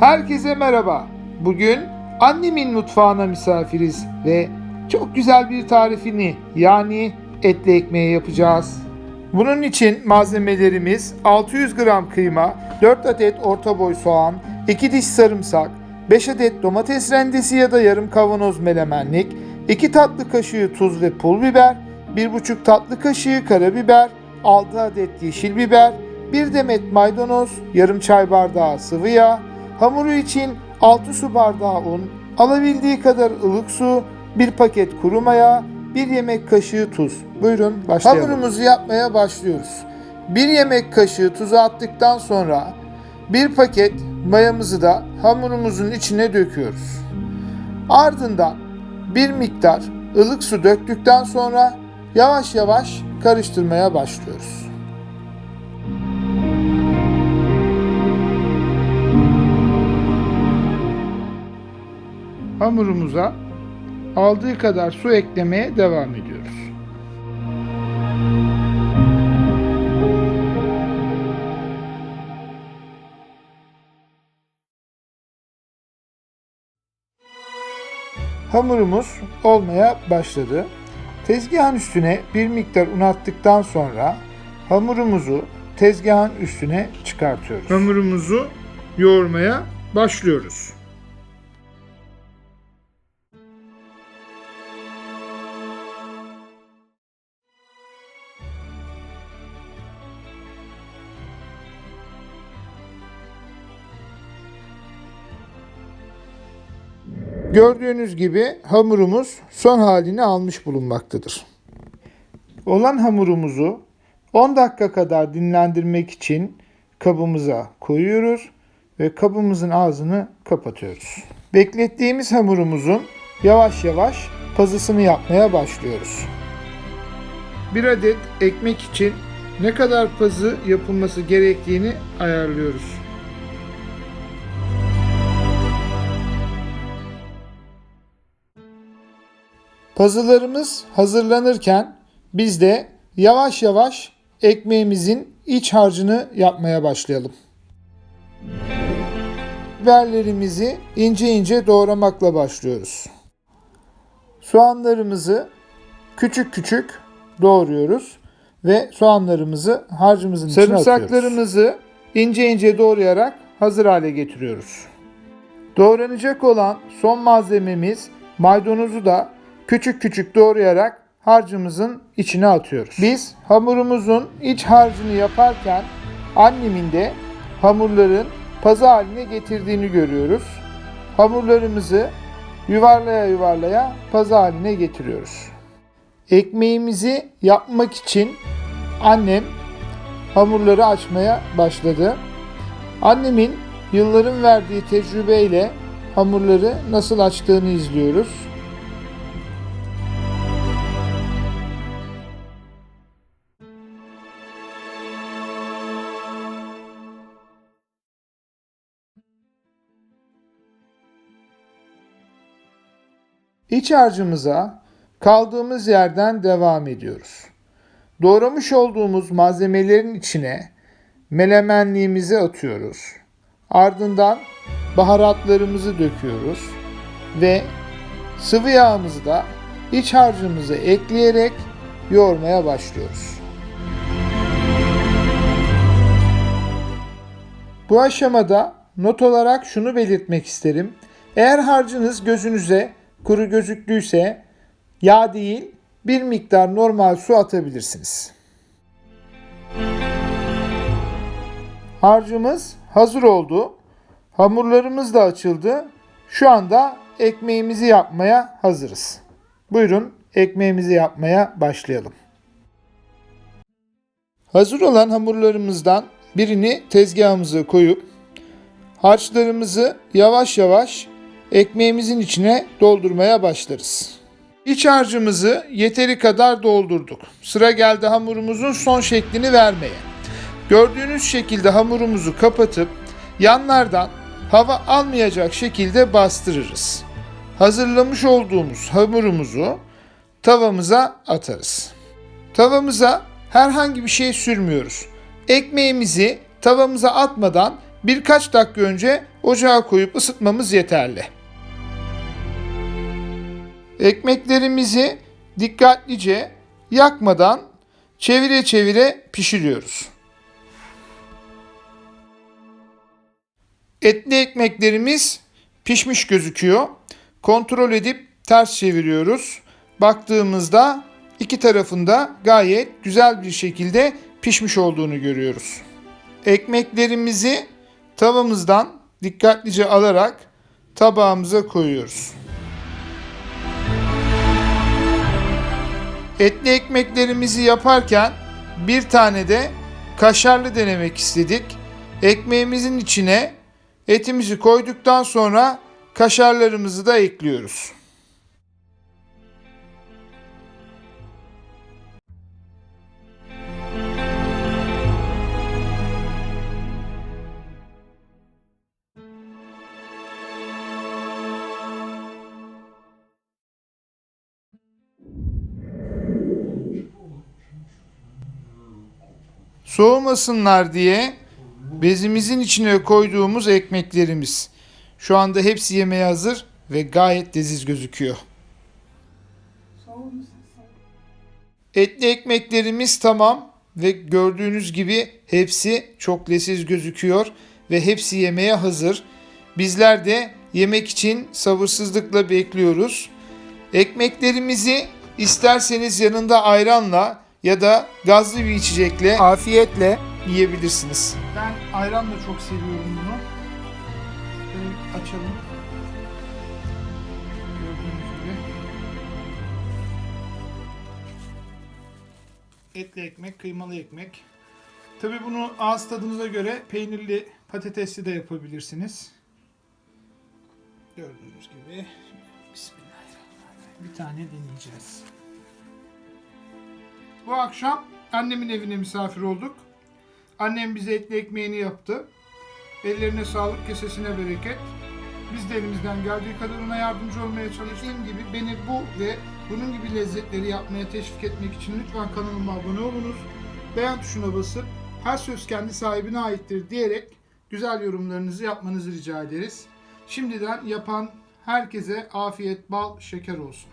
Herkese merhaba. Bugün annemin mutfağına misafiriz ve çok güzel bir tarifini yani etli ekmeği yapacağız. Bunun için malzemelerimiz 600 gram kıyma, 4 adet orta boy soğan, 2 diş sarımsak, 5 adet domates rendesi ya da yarım kavanoz melemenlik, 2 tatlı kaşığı tuz ve pul biber, 1,5 tatlı kaşığı karabiber, 6 adet yeşil biber, 1 demet maydanoz, yarım çay bardağı sıvı yağ, hamuru için 6 su bardağı un, alabildiği kadar ılık su, 1 paket kuru maya, 1 yemek kaşığı tuz. Buyurun başlayalım. Hamurumuzu yapmaya başlıyoruz. 1 yemek kaşığı tuzu attıktan sonra 1 paket mayamızı da hamurumuzun içine döküyoruz. Ardından bir miktar ılık su döktükten sonra yavaş yavaş karıştırmaya başlıyoruz. Hamurumuza aldığı kadar su eklemeye devam ediyoruz. Hamurumuz olmaya başladı. Tezgahın üstüne bir miktar un attıktan sonra hamurumuzu tezgahın üstüne çıkartıyoruz. Hamurumuzu yoğurmaya başlıyoruz. Gördüğünüz gibi hamurumuz son halini almış bulunmaktadır. Olan hamurumuzu 10 dakika kadar dinlendirmek için kabımıza koyuyoruz ve kabımızın ağzını kapatıyoruz. Beklettiğimiz hamurumuzun yavaş yavaş pazısını yapmaya başlıyoruz. Bir adet ekmek için ne kadar pazı yapılması gerektiğini ayarlıyoruz. Pazılarımız hazırlanırken biz de yavaş yavaş ekmeğimizin iç harcını yapmaya başlayalım. Biberlerimizi ince ince doğramakla başlıyoruz. Soğanlarımızı küçük küçük doğruyoruz ve soğanlarımızı harcımızın içine atıyoruz. Sarımsaklarımızı ince ince doğrayarak hazır hale getiriyoruz. Doğranacak olan son malzememiz maydanozu da küçük küçük doğrayarak harcımızın içine atıyoruz. Biz hamurumuzun iç harcını yaparken annemin de hamurların pazı haline getirdiğini görüyoruz. Hamurlarımızı yuvarlaya yuvarlaya pazı haline getiriyoruz. Ekmeğimizi yapmak için annem hamurları açmaya başladı. Annemin yılların verdiği tecrübeyle hamurları nasıl açtığını izliyoruz. İç harcımıza kaldığımız yerden devam ediyoruz. Doğramış olduğumuz malzemelerin içine melemenliğimizi atıyoruz. Ardından baharatlarımızı döküyoruz ve sıvı yağımızı da iç harcımıza ekleyerek yoğurmaya başlıyoruz. Bu aşamada not olarak şunu belirtmek isterim. Eğer harcınız gözünüze kuru gözüklüyse yağ değil bir miktar normal su atabilirsiniz. Harcımız hazır oldu. Hamurlarımız da açıldı. Şu anda ekmeğimizi yapmaya hazırız. Buyurun ekmeğimizi yapmaya başlayalım. Hazır olan hamurlarımızdan birini tezgahımıza koyup harçlarımızı yavaş yavaş ekmeğimizin içine doldurmaya başlarız. İç harcımızı yeteri kadar doldurduk. Sıra geldi hamurumuzun son şeklini vermeye. Gördüğünüz şekilde hamurumuzu kapatıp yanlardan hava almayacak şekilde bastırırız. Hazırlamış olduğumuz hamurumuzu tavamıza atarız. Tavamıza herhangi bir şey sürmüyoruz. Ekmeğimizi tavamıza atmadan birkaç dakika önce ocağa koyup ısıtmamız yeterli. Ekmeklerimizi dikkatlice yakmadan çevire çevire pişiriyoruz. Etli ekmeklerimiz pişmiş gözüküyor. Kontrol edip ters çeviriyoruz. Baktığımızda iki tarafında gayet güzel bir şekilde pişmiş olduğunu görüyoruz. Ekmeklerimizi tavamızdan dikkatlice alarak tabağımıza koyuyoruz. Etli ekmeklerimizi yaparken bir tane de kaşarlı denemek istedik. Ekmeğimizin içine etimizi koyduktan sonra kaşarlarımızı da ekliyoruz. Soğumasınlar diye bezimizin içine koyduğumuz ekmeklerimiz. Şu anda hepsi yemeğe hazır ve gayet leziz gözüküyor. Etli ekmeklerimiz tamam ve gördüğünüz gibi hepsi çok leziz gözüküyor ve hepsi yemeğe hazır. Bizler de yemek için sabırsızlıkla bekliyoruz. Ekmeklerimizi isterseniz yanında ayranla ya da gazlı bir içecekle afiyetle yiyebilirsiniz. Ben ayranla çok seviyorum bunu. Şöyle açalım. Gördüğünüz gibi. Etli ekmek, kıymalı ekmek. Tabi bunu ağız tadınıza göre peynirli, patatesli de yapabilirsiniz. Gördüğünüz gibi. Bismillahirrahmanirrahim. Bir tane deneyeceğiz. Bu akşam annemin evine misafir olduk. Annem bize etli ekmeğini yaptı. Ellerine sağlık, kesesine bereket. Biz de elimizden geldiği kadar ona yardımcı olmaya çalıştığım gibi beni bu ve bunun gibi lezzetleri yapmaya teşvik etmek için lütfen kanalıma abone olunuz. Beğen tuşuna basıp her söz kendi sahibine aittir diyerek güzel yorumlarınızı yapmanızı rica ederiz. Şimdiden yapan herkese afiyet, bal, şeker olsun.